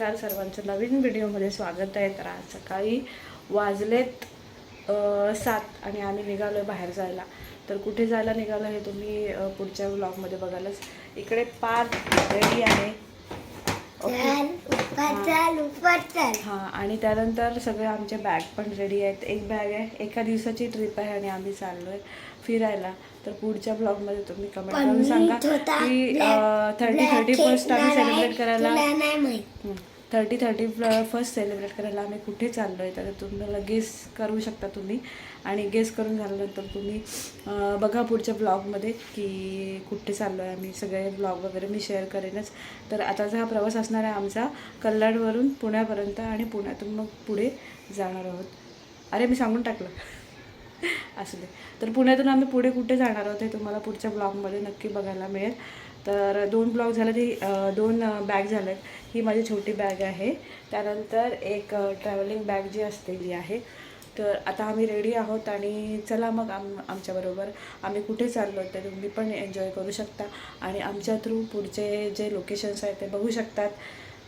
नमस्कार सर्वांचं नवीन व्हिडिओमध्ये स्वागत आहे. तर आज सकाळी वाजलेत सात आणि आम्ही निघालो आहे बाहेर जायला. तर कुठे जायला निघालो हे तुम्ही पुढच्या व्लॉगमध्ये बघालच. इकडे पार रेडी आहे. हां. आणि त्यानंतर सगळे आमचे बॅग पण रेडी आहेत. एक बॅग आहे एका दिवसाची ट्रिप आहे आणि आम्ही चाललो आहे फिरायला. तर पुढच्या ब्लॉगमध्ये तुम्ही कमेंट करून सांगा की थर्टी थर्टी फर्स्ट आम्ही. सेलिब्रेट करायला थर्टी थर्टी फर्स्ट सेलिब्रेट करायला आम्ही कुठे चाललो आहे तर तुम्हाला गेस करू शकता तुम्ही. आणि गेस करून झाल्यानंतर तुम्ही बघा पुढच्या ब्लॉगमध्ये की कुठे चाललो आहे आम्ही. सगळे ब्लॉग वगैरे मी शेअर करेनच. तर आताचा हा प्रवास असणार आहे आमचा कल्लाडवरून पुण्यापर्यंत आणि पुण्यातून मग पुढे जाणार आहोत. अरे मी सांगून टाकलं. असू दे. तर पुण्यातून आम्ही पुढे कुठे जाणार आहोत हे तुम्हाला पुढच्या ब्लॉगमध्ये नक्की बघायला मिळेल. तर दोन ब्लॉग झाले ते दोन बॅग झालेत. ही माझी छोटी बॅग आहे. त्यानंतर एक ट्रॅव्हलिंग बॅग जी असते आहे. तर आता आम्ही रेडी आहोत आणि चला मग आम आमच्याबरोबर आम्ही कुठे चाललो ते तुम्ही पण एन्जॉय करू शकता. आणि आमच्या थ्रू पुढचे जे लोकेशन्स आहेत ते बघू शकतात.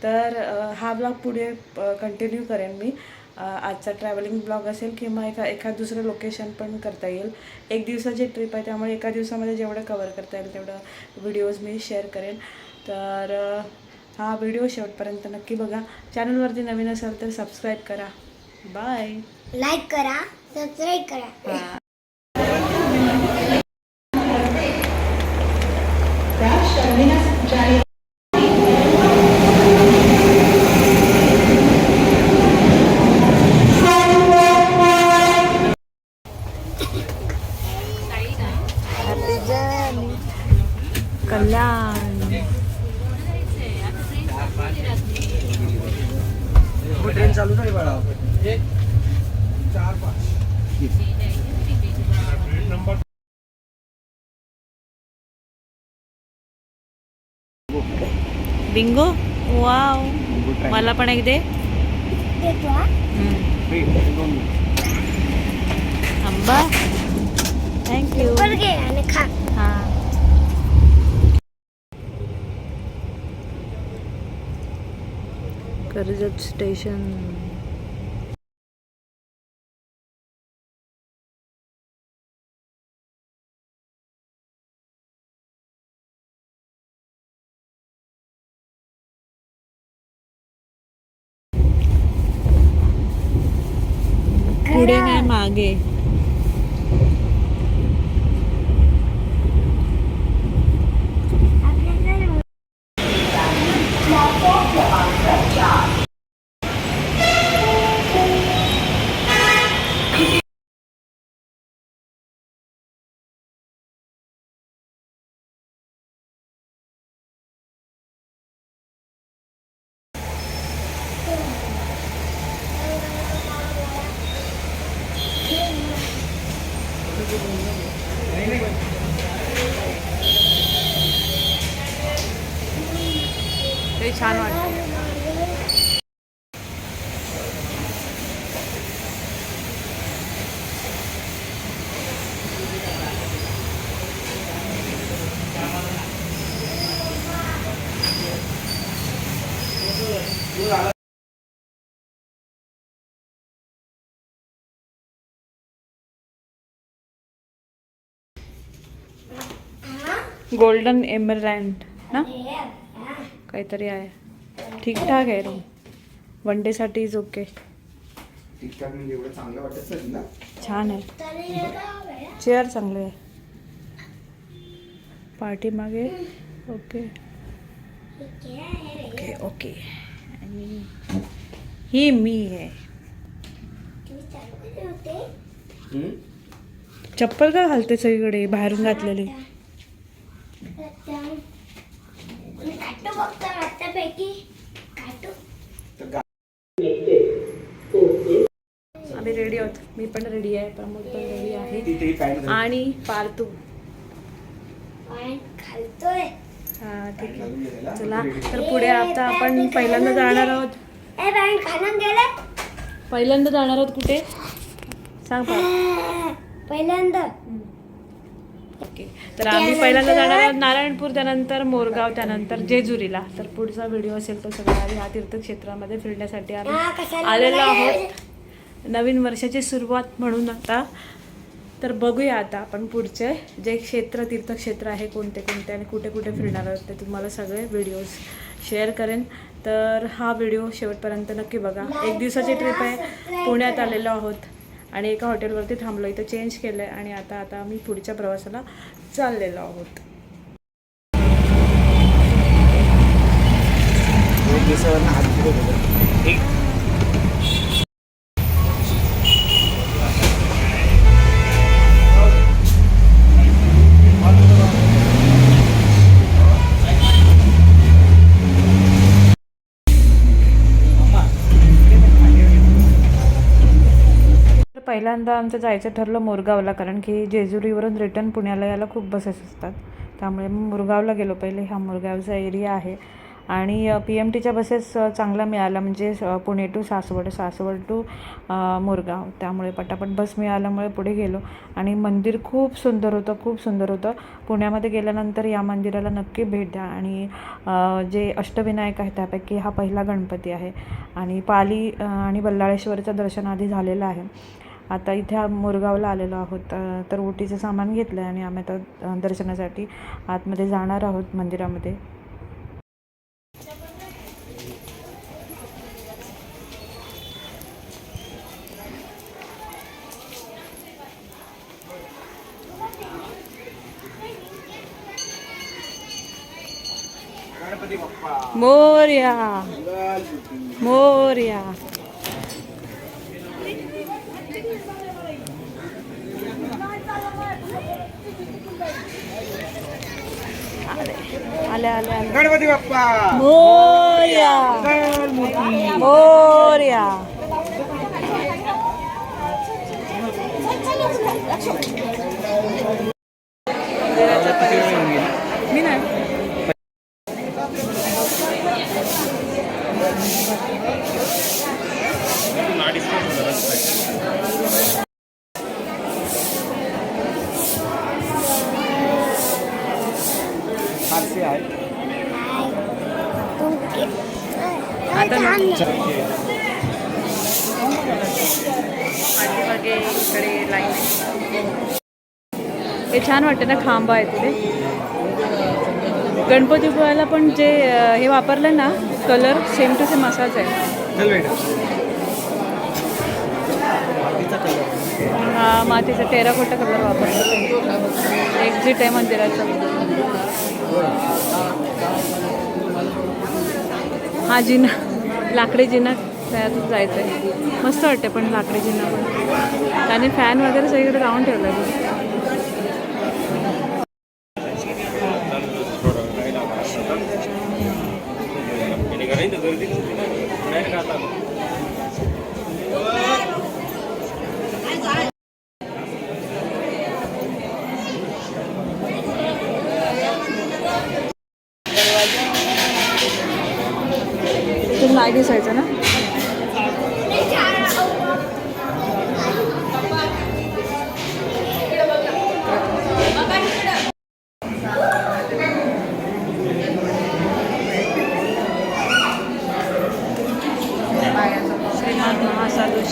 तर हा ब्लॉग पुढे कंटिन्यू करेन मी. आजचा ट्रॅव्हलिंग ब्लॉग असेल किंवा एका एखाद दुसरं लोकेशन पण करता येईल. एक दिवसाची ट्रिप आहे त्यामुळे एका दिवसामध्ये जेवढं कवर करता येईल तेवढं व्हिडिओज मी शेअर करेन. तर हा व्हिडिओ शेवटपर्यंत नक्की बघा. चॅनलवरती नवीन असाल तर सबस्क्राईब करा. बाय लाईक करा सबस्क्राईब करा हां हॅपी जर्नी कल्याण ट्रेन चालू नाही बाळा चार पाच बिंगो वाव मला पण एक दे हा. आंबा थँक्यू वर घे आणि खा. हां. कर्जत स्टेशन पुढे नाही मागे आपल्याला ते छान वाटतं गोल्डन एमरलँड ना? काहीतरी आहे. ठीकठाक आहे रूम वन डेसाठी इज ओके ठीकठाक म्हणजे एवढं चांगलं वाटत नाही ना? छान आहे. चेअर चांगले आहे. पार्टी मागे. ओके ओके ओके आणि ही मी आहे? चप्पल का घालते सगळीकडे? बाहेरून घातलेली. काटू बघतो आम्ही रेडी आहोत. मी पण रेडी आहे प्रमोद पण रेडी आहे. ही. आणि पार्थू पॅन्ट घालतोय हा ठीक आहे. चला तर पुढे आता आपण पहिल्यांदा जाणार आहोत. पहिल्यांदा जाणार आहोत कुठे? सांग. पहिल्यांदा. ओके. तर आम्ही पहिल्यांदा जाणार आहोत नारायणपूर त्यानंतर मोरगाव त्यानंतर जेजुरीला. तर पुढचा व्हिडिओ असेल तो सगळा या तीर्थक्षेत्रामध्ये फिरण्यासाठी आम्ही आलेलो आहोत. नवीन वर्षाची सुरुवात म्हणून आता. तर बघूया आता आपण पुढचे जे क्षेत्र तीर्थक्षेत्र आहे कोणते कोणते आणि कुठे कुठे फिरणार आहोत ते तुम्हाला सगळे व्हिडिओज शेअर करेन. तर हा व्हिडिओ शेवटपर्यंत नक्की बघा. एक दिवसाची ट्रिप आहे. पुण्यात आलेलो आहोत. आणि एका हॉटेलवरती थांबलो इथं चेंज केलं आहे आणि आता आता आम्ही पुढच्या प्रवासाला चाललेलो आहोत. एक पहिल्यांदा आमचं जायचं ठरलं मोरगावला कारण की जेजुरीवरून रिटर्न पुण्याला यायला खूप बसेस असतात. त्यामुळे मुरगावला गेलो पहिले. हा मुरगावचा एरिया आहे. आणि पी एम टीच्या बसेस चांगल्या मिळाल्या म्हणजे पुणे टू सासवड सासवड टू मुरगाव. त्यामुळे पटापट बस मिळाल्यामुळे पुढे गेलो. आणि मंदिर खूप सुंदर होतं खूप सुंदर होतं. पुण्यामध्ये गेल्यानंतर या मंदिराला नक्की भेट द्या. आणि जे अष्टविनायक आहे त्यापैकी हा पहिला गणपती आहे. आणि पाली आणि बल्लाळेश्वरचं दर्शन आधी झालेलं आहे. आता इथे आ- आलेलो आहोत. तर ओटीचं सामान घेतलं आहे आणि आम्ही आता दर्शनासाठी आतमध्ये जाणार आहोत मंदिरामध्ये. मोर्या मोर्या. आले आले आले गणपती बाप्पा मोर्या गणमूर्ती. मोर्या मंदिराचा परिसर मी नाही फारसे आहे आता थांब ना. पाठीमागे इकडे लाईन आहे हे छान वाटते ना खांबा आहे तिथे. गणपती पोहायला पण जे हे वापरलं ना कलर सेम टू सेम असाच आहे. चल बेटा मातीचा कलर हा मातीचा टेराकोटा कलर वापरला एक्झिट आहे मंदिराचा हा जिना लाकडी जिना त्यातून जायचं आहे मस्त वाटते पण लाकडी जिना पण. त्याने फॅन वगैरे सगळीकडे लावून ठेवला.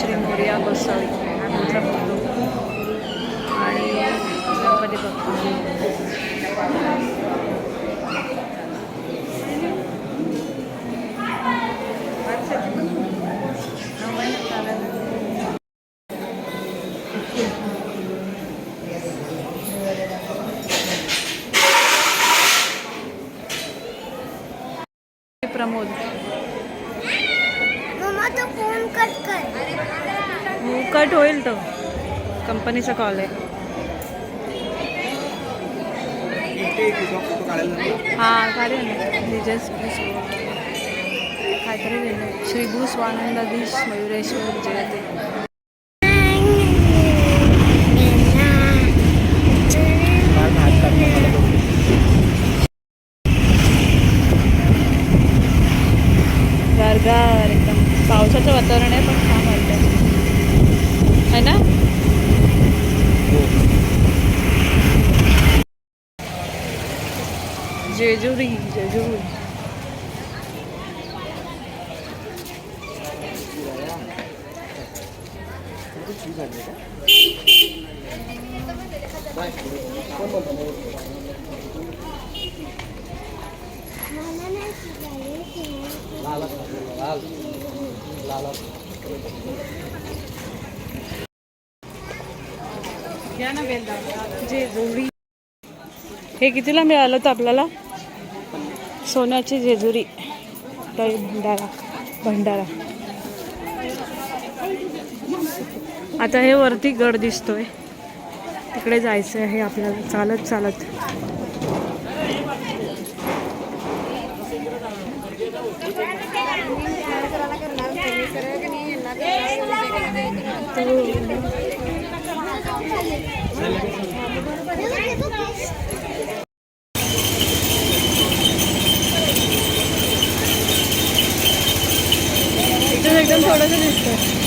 महासाधू श्री मोरिया गोसावी आमचा बंधू आणि गणपती बाप्पा प्रमोद मम्मा तो फोन कट कर कट होईल तो कंपनीचा कॉल आहे. हा काढेल ना निजस काहीतरी श्रीभू स्वानंदाधीश मयुरेश्वर जयते काढ ना, हात काढ ना, मला बघू. गारगार एकदम पावसाचं वातावरण आहे पण छान वाटतं आहे ना हो. जेजुरी जेजुरी शिकायला जेजुरी हे कितीला मिळालं होतं आपल्याला? सोन्याची जेजुरी. दही भंडारा भंडारा. आता हे वरती गड दिसतोय. तिकडे जायचं आहे आपल्याला. चालत चालत. इथून एकदम थोडंसं दिसतं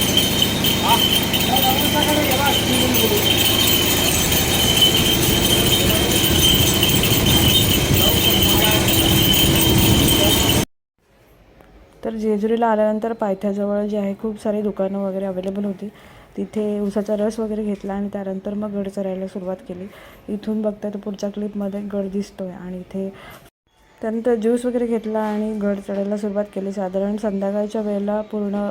तर जेजुरीला आल्यानंतर पायथ्याजवळ जे आहे खूप सारी दुकानं वगैरे अवेलेबल होती. तिथे उसाचा रस वगैरे घेतला आणि त्यानंतर मग गड चरायला सुरुवात केली. इथून बघता तर पुढच्या क्लिपमध्ये गड दिसतोय आणि इथे त्यानंतर ज्यूस वगैरे घेतला आणि गड चढायला सुरुवात केली. साधारण संध्याकाळच्या वेळेला पूर्ण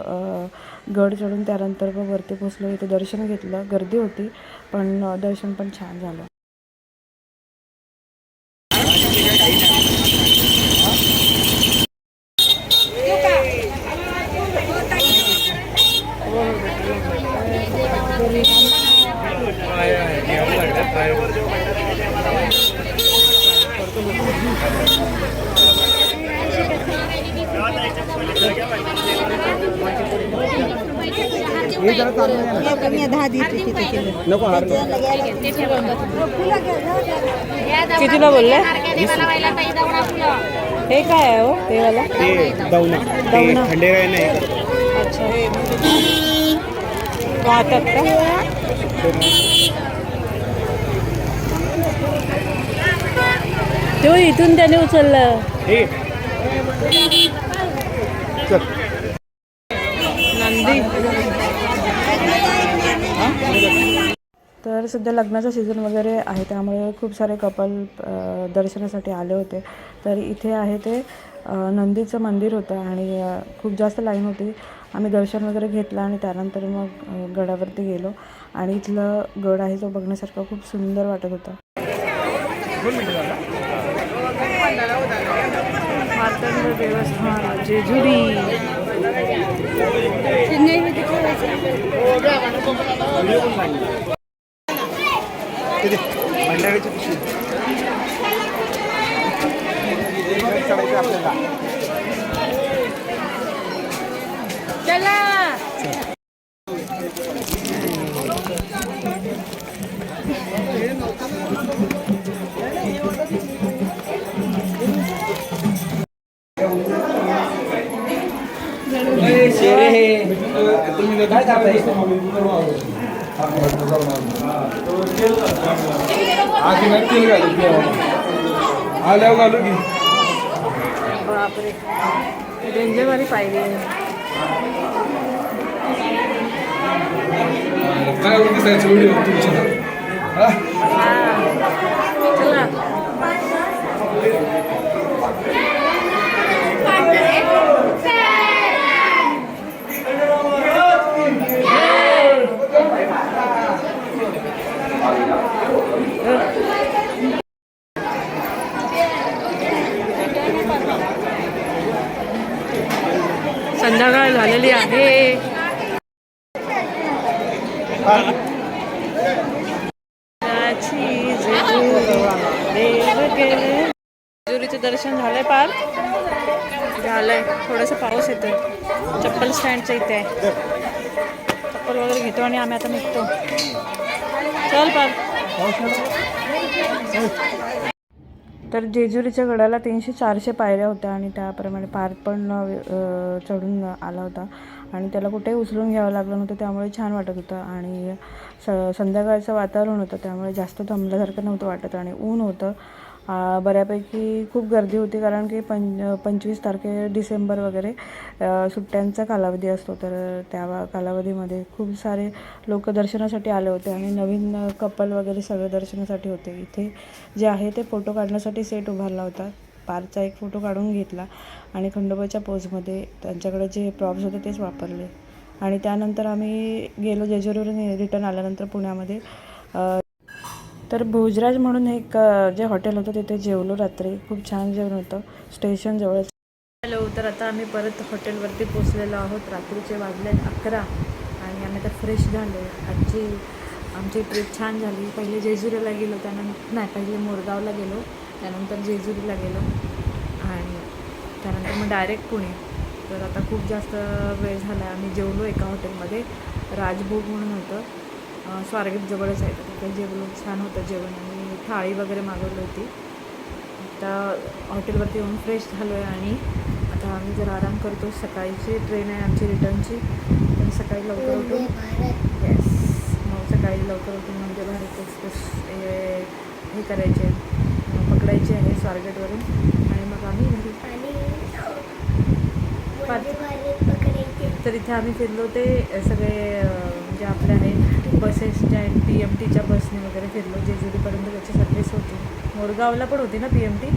गड चढून त्यानंतर मग वरती पोचलो इथे दर्शन घेतलं. गर्दी होती पण दर्शन पण छान झालं. हे हार नको. कितीला बोलले? हे काय आहे हो ते वाला? दवना ते दवना. खंडेराय नाही अच्छा. वाहतात का? तो इथून त्याने उचललं हे चल नंदी तर सध्या लग्नाचा सीझन वगैरे आहे त्यामुळे खूप सारे कपल दर्शनासाठी आले होते. तर इथे आहे ते नंदीचं मंदिर होतं आणि खूप जास्त लाईन होती. आम्ही दर्शन वगैरे घेतलं आणि त्यानंतर मग गडावरती गेलो. आणि इथलं गड आहे तो बघण्यासारखा खूप सुंदर वाटत होता. मार्तंड देवस्थान जेजुरी. किती भंडाऱ्याची पिशवी चढायचं आपल्याला तुम्ही काय करताय आधी नक्की घालू आल्यावर घालू की बापरे डेंजरवाली पाहिजे काय दिसायचं व्हिडिओ तुमच्या चला संध्याकाळ झालेली आहे. जेजुरीचं दर्शन झालंय पार. झालंय. थोडंसं पाऊस येतोय. चप्पल स्टँडच्या इथे आहे. चप्पल वगैरे घेतो आणि आम्ही आता निघतो. चल पार. तर जेजुरीच्या गडाला तीनशे चारशे पायऱ्या होत्या आणि त्याप्रमाणे पार पण चढून आला होता. आणि त्याला कुठेही उचलून घ्यावं लागलं नव्हतं त्यामुळे छान वाटत होतं. आणि स संध्याकाळचं वातावरण होतं त्यामुळे जास्त थांबल्यासारखं नव्हतं वाटत आणि ऊन होतं. बऱ्यापैकी खूप गर्दी होती कारण की पं पंचवीस तारखे डिसेंबर वगैरे सुट्ट्यांचा कालावधी असतो. तर त्या कालावधीमध्ये खूप सारे लोक दर्शनासाठी आले होते आणि नवीन कपल वगैरे सगळे दर्शनासाठी होते. इथे जे आहे ते फोटो काढण्यासाठी सेट उभारला होता. पारचा एक फोटो काढून घेतला आणि खंडोबाच्या पोजमध्ये त्यांच्याकडे जे प्रॉप्स होते तेच वापरले. आणि त्यानंतर आम्ही गेलो जेजुरीवरून रिटर्न आल्यानंतर पुण्यामध्ये. तर भोजराज म्हणून एक जे हॉटेल होतं तिथे जेवलो रात्री. खूप छान जेवण होतं. स्टेशन जवळच. हॅलो तर आता आम्ही परत हॉटेलवरती पोचलेलो आहोत. रात्रीचे वाजले अकरा आणि आम्ही तर फ्रेश झालो आजची आमची ट्रिप छान झाली. पहिले जेजुरीला गेलो त्यानंतर नाही पहिले मोरगावला गेलो. त्यानंतर जेजुरीला गेलो आणि त्यानंतर मग डायरेक्ट पुणे. तर आता खूप जास्त वेळ झाला आम्ही जेवलो एका हॉटेलमध्ये. राजभोग म्हणून होतं. अं, स्वारगेट जवळच आहे. तर तिथे जेवलो छान होतं जेवण आणि थाळी वगैरे मागवली होती. आता हॉटेलवरती येऊन फ्रेश झालो आहे आणि आता आम्ही जरा आराम करतो. सकाळची ट्रेन आहे आमची रिटर्नची तर सकाळी लवकर उठून भारत. येस मग सकाळी लवकर उठून म्हणजे भारत एक्सप्रेस हे करायचे. पकडायचे आहे स्वारगेटवरून. आणि मग आम्ही घरी तर इथे आम्ही फिरलो ते सगळे अं, जे आपले आहे बसेस ज्या आहेत पी एम टीच्या बसने वगैरे फिरलो जेजुरीपर्यंत त्याची सर्व्हिस होती. मोरगावला पण होती ना पी एम टी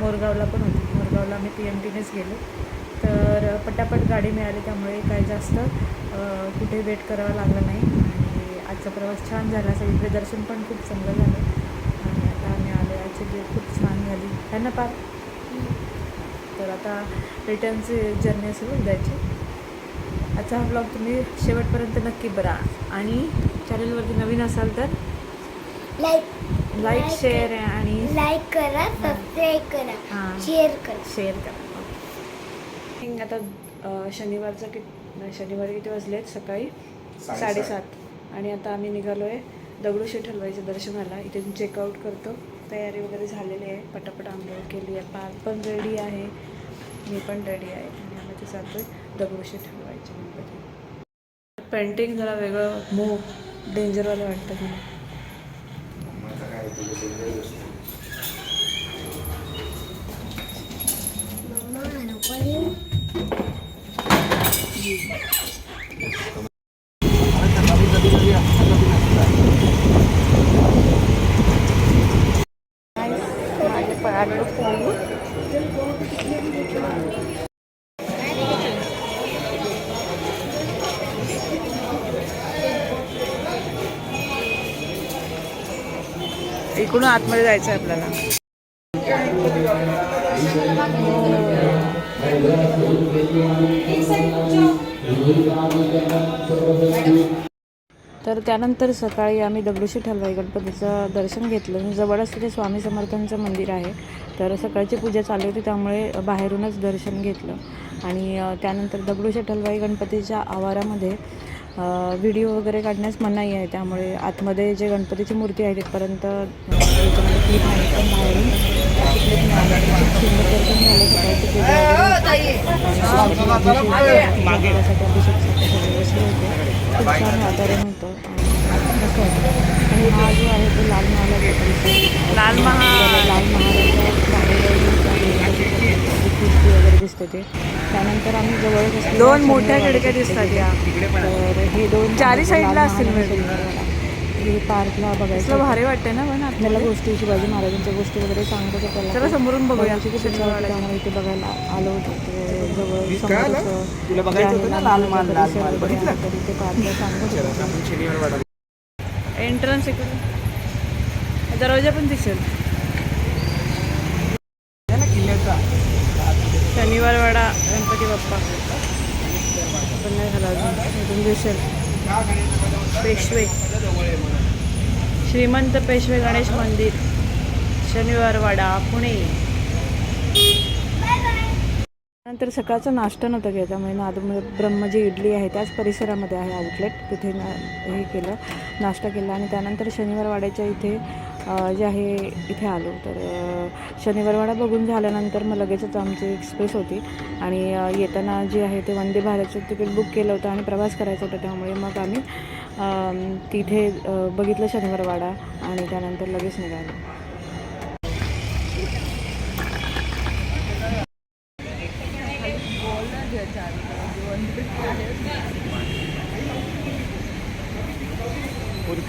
मोरगावला पण होती. मोरगावला आम्ही पी एम टीनेच गेलो. तर पटापट गाडी मिळाली त्यामुळे काही जास्त कुठे वेट करावा लागला नाही. आणि आजचा प्रवास छान झाला. सगळीकडे दर्शन पण खूप चांगलं झालं. आणि आता आम्ही आलो आजची ट्रिप खूप छान झाली. है ना पार तर आता रिटर्नची जर्नी असेल उद्याची आजचा हा ब्लॉग तुम्ही शेवटपर्यंत नक्की बरा. आणि चॅनलवरती नवीन असाल तर लाईक लाईक शेअर आणि लाईक करा सबस्क्राईब करा हां. शेअर करा. शेअर करा. आता शनिवारचं कि शनिवारी किती वाजलेत? सकाळी साडेसात. आणि आता आम्ही निघालो आहे दगडूशेठ हलवाईच्या दर्शनाला. इथे चेकआउट करतो. तयारी वगैरे झालेली आहे. पटापट आंघोळ केली आहे. पार्क पण रेडी आहे. मी पण रेडी आहे. आणि आम्ही ते जातो आहे दगडूशेठ त्याच्यामध्ये पेंटिंग जरा वेगळं मूव डेंजरवालं वाटतं मला इकडून आतमध्ये जायचं आहे आपल्याला. तर त्यानंतर सकाळी आम्ही दगडूशेठ हलवाई गणपतीचं दर्शन घेतलं. जवळच तिथे स्वामी समर्थांचं मंदिर आहे. तर सकाळची पूजा चालू होती त्यामुळे बाहेरूनच दर्शन घेतलं. आणि त्यानंतर दगडूशेठ हलवाई गणपतीच्या आवारामध्ये व्हिडिओ वगैरे काढण्यास मनाई आहे त्यामुळे आतमध्ये जे गणपतीची मूर्ती आहे तिथपर्यंत क्लिप नाही पण बाहेरून वातावरण होतं आणि हा जो आहे तो लाल महाल. लाल महाल. लाल महालाच्या कीर्ती वगैरे दिसते ते. त्यानंतर आम्ही जवळ दोन मोठ्या खिडक्या दिसतात या. तर हे दोन चारी साईडला असतील हे पार्कला बघायचं भारी वाटते ना पण आपल्याला गोष्टी शिवाजी महाराजांच्या गोष्टी वगैरे सांगत होते त्याला. चला समोरून बघूया. त्यामुळे इथे बघायला आलो होतो. जवळ पार्कला सांगत एंट्रन्स इकडून दरवाजा पण दिसेल. गणपती बाप्पा पण नाही झाला अजून. इथून पेशवे. श्रीमंत पेशवे गणेश मंदिर. शनिवार वाडा पुणे. नंतर सकाळचा नाश्ता नव्हता घ्या त्यामुळे नाद ब्रह्म जी इडली आहे त्याच परिसरामध्ये आहे आउटलेट तिथे ना हे केलं नाश्ता केला आणि त्यानंतर शनिवार वाड्याच्या इथे जे आहे इथे आलो. तर शनिवारवाडा शनिवार वाडा बघून झाल्यानंतर मग लगेचच आमची एक्सप्रेस होती. आणि येताना जे आहे ते वंदे भारतचं तिकीट बुक केलं होतं आणि प्रवास करायचा होता. त्यामुळे मग आम्ही तिथे बघितलं शनिवार वाडा आणि त्यानंतर लगेच निघालो.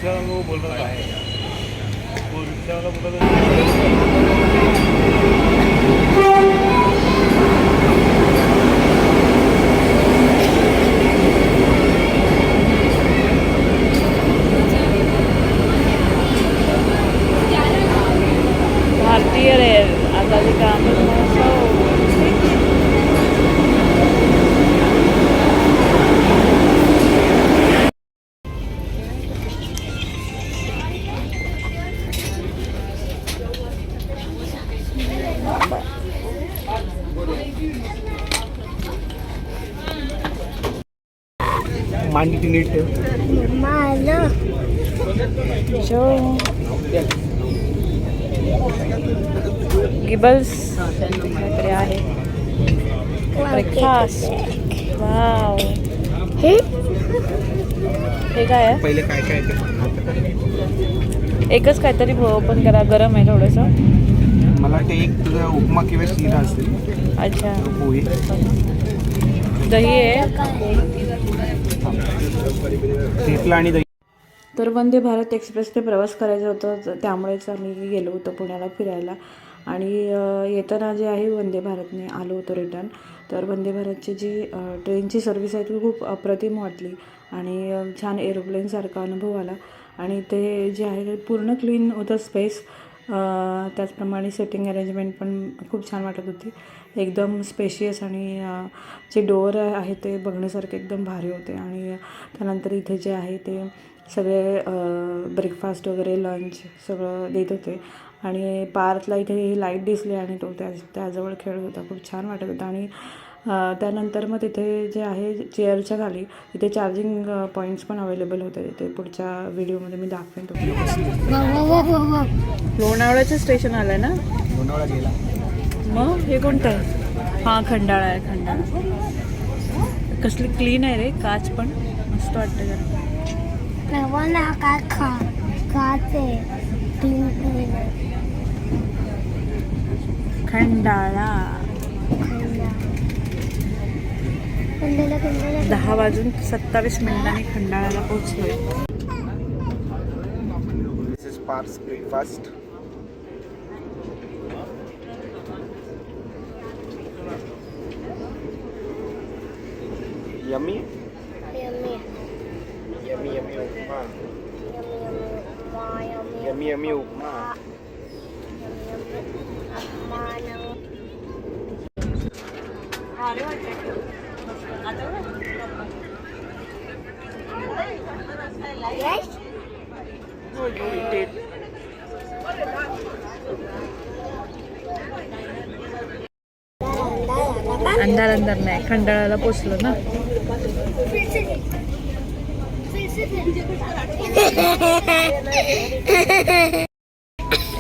रिक्शा आहे. बोल बोलत था शो गिबल्स काहीतरी आहे. ब्रेकफास्ट वाव हे? हे काय आहे? पहिले काय काय ते एकच काहीतरी ओपन करा गरम आहे थोडंसं. मला वाटतं एक तुझा उपमा किंवा शिरा असेल. अच्छा. पोहे. दही आहे. आणि दही. तर वंदे भारत एक्सप्रेसने प्रवास करायचा होता. त्यामुळेच आम्ही गेलो होतो पुण्याला फिरायला. आणि येताना जे आहे वंदे भारतने आलो होतो रिटर्न तर वंदे भारतची जी ट्रेनची सर्व्हिस आहे ती खूप अप्रतिम वाटली. आणि छान एरोप्लेनसारखा अनुभव आला. आणि ते जे आहे ते पूर्ण क्लीन होतं स्पेस त्याचप्रमाणे सेटिंग अरेंजमेंट पण खूप छान वाटत होती. एकदम स्पेशियस आणि जे डोअर आहे ते बघण्यासारखे एकदम भारी होते. आणि त्यानंतर इथे जे आहे ते सगळे ब्रेकफास्ट वगैरे लंच सगळं देत होते. आणि पार्थला इथे लाइट दिसली आणि तो त्या त्याजवळ खेळत होता. खूप छान वाटत होता. आणि त्यानंतर मग तिथे जे आहे चेअरच्या खाली तिथे चार्जिंग पॉईंट्स पण अवेलेबल होते. ते पुढच्या व्हिडिओमध्ये मी दाखवेन तुम्हाला. लोणावळ्याचं स्टेशन आलं ना? लोणावळा गेला. मग? हे कोणतं आहे? हां खंडाळा आहे खंडाळा. कसली क्लीन आहे रे काच पण. मस्त वाटतं जरा. प्रवाना काय खा खाते खंडाळा. दहा वाजून सत्तावीस मिनिटांनी खंडाळ्याला पोहोचलोय. दिस इज पार्स breakfast yummy yummy yummy yummy upma yummy yummy upma yummy yummy yummy upma Yes? अंधार अंधार नाही खंडाळ्याला पोचलो ना.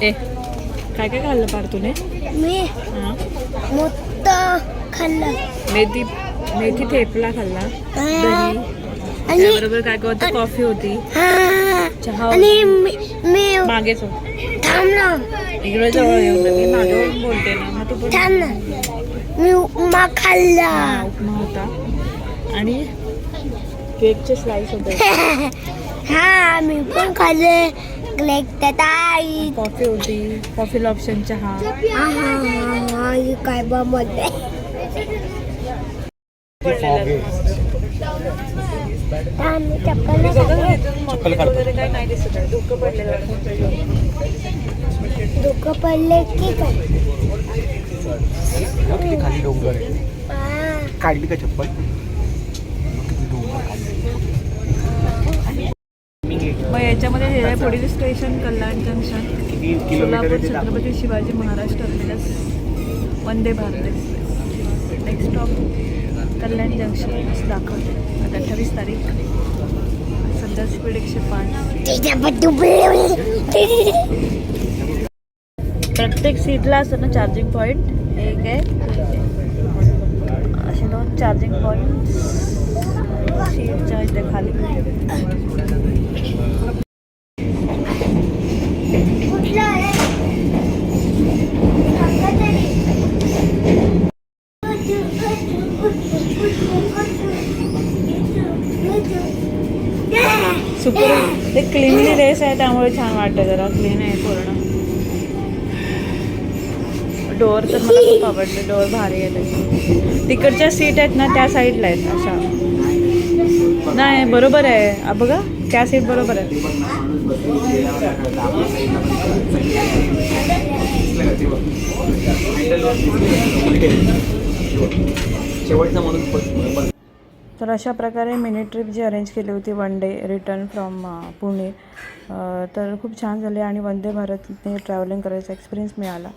ए काय काय खाल्लं पार तुने? मी मोठं खाल्लं. मेथी मेथी थेपला खाल्ला. दही. त्याबरोबर काय काय होतं कॉफी होती. हा. चहा आणि मी मागेच थांब ना इकडे जवळ येऊन मी मागे बोलते ना मग तू थांब ना. मी उपमा खाल्ला. हा, उपमा होता. आणि केकचे स्लाइस होते. हा मी पण खाल्ले. ग्लेक ताई कॉफी होती. कॉफी ऑप्शन चहा हा हा हा हे काय बनवते हा मी चप्पल नाही घातली. वगैरे नाही दिसत आहे. धुकं पडलेलं पडले की काय? किती खाली डोंगर आहे? हा. काढली का चप्पल? किती डोंगर खाली मग याच्यामध्ये हे आहे पुढील station Kalyan junction Solapur. Chhatrapati Shivaji Maharaj terminus Vande Bharat express next stop Kalyan junction असं दाखवते आता अठ्ठावीस तारीख. सध्या स्पीड एकशे पाच. प्रत्येक सीटला असतं ना चार्जिंग पॉईंट एक आहे. असे दोन चार्जिंग पॉईंट सीटच्या इथे खाली. सुपर ते क्लीनली रेस आहे त्यामुळे छान वाटतं जरा. क्लीन आहे पूर्ण. डोअर तर मला खूप आवडलं डोअर भारी आहे तिकडच्या सीट आहेत ना त्या साईडला आहेत अशा. नाही बरोबर आहे. बघा त्या सीट बरोबर आहे. तर अशा प्रकारे मिनी ट्रिप जी अरेंज केली होती one day return from Pune तर खूप छान झाले आणि वंदे भारतने ट्रॅव्हलिंग करायचा एक्सपिरियन्स मिळाला.